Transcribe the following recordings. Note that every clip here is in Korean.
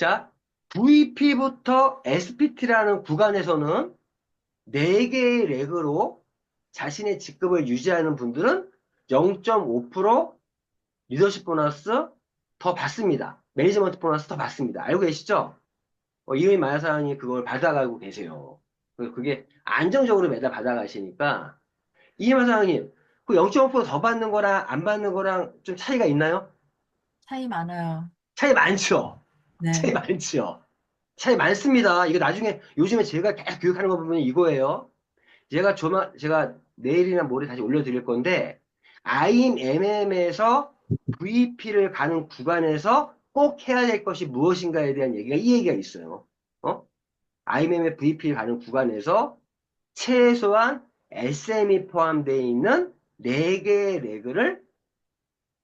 자, VP부터 SPT라는 구간에서는 4개의 렉으로 자신의 직급을 유지하는 분들은 0.5% 리더십 보너스 더 받습니다. 매니지먼트 보너스 더 받습니다. 알고 계시죠? 어, 이름이 마야사장이 그걸 받아가고 계세요. 그- 그게 안정적으로 매달 받아가시니까 이해만 사장님, 그 0.5%더 받는 거랑 안 받는 거랑 좀 차이가 있나요? 차이 많아요. 차이 많죠? 네. 차이 많죠? 차이 많습니다. 이거 나중에 요즘에 제가 계속 교육하는 거 보면 이거예요. 제가 조마, 제가 내일이나 모레 다시 올려드릴 건데 IMM에서 VP를 가는 구간에서 꼭 해야 될 것이 무엇인가에 대한 얘기가 이 얘기가 있어요. 어? IMM의 VP를 가는 구간에서 최소한 SM이 포함되어 있는 4개의 레그를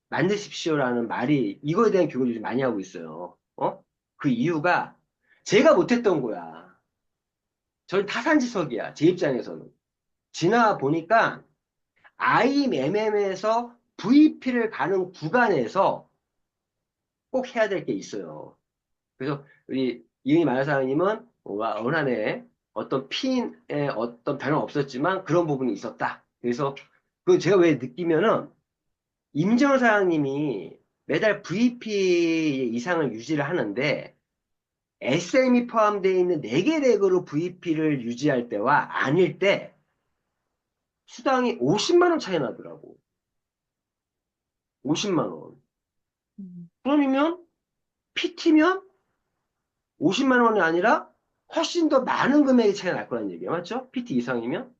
만드십시오라는 말이 이거에 대한 교육을 요즘 많이 하고 있어요. 어? 그 이유가 제가 못했던 거야. 저는 타산지석이야. 제 입장에서는. 지나 보니까 IMM에서 VP를 가는 구간에서 꼭 해야 될 게 있어요. 그래서 우리 이은희 올 한해 어떤 피인의 어떤 변화 없었지만 그런 부분이 있었다. 그래서 그 제가 왜 느끼면은 임정호 사장님이 매달 VP 이상을 유지를 하는데 SM이 포함되어 있는 4개 렉으로 VP를 유지할 때와 아닐 때 수당이 50만 원 차이 나더라고. 50만 원. 음, 그러면 PT면 50만 원이 아니라 훨씬 더 많은 금액의 차이가 날 거란 얘기예요. 맞죠? PT 이상이면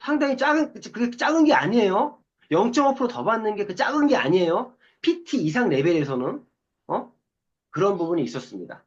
상당히 작은 그게 작은 게 아니에요. 0.5%더 받는 게 그 작은 게 아니에요. PT 이상 레벨에서는 어? 그런 부분이 있었습니다.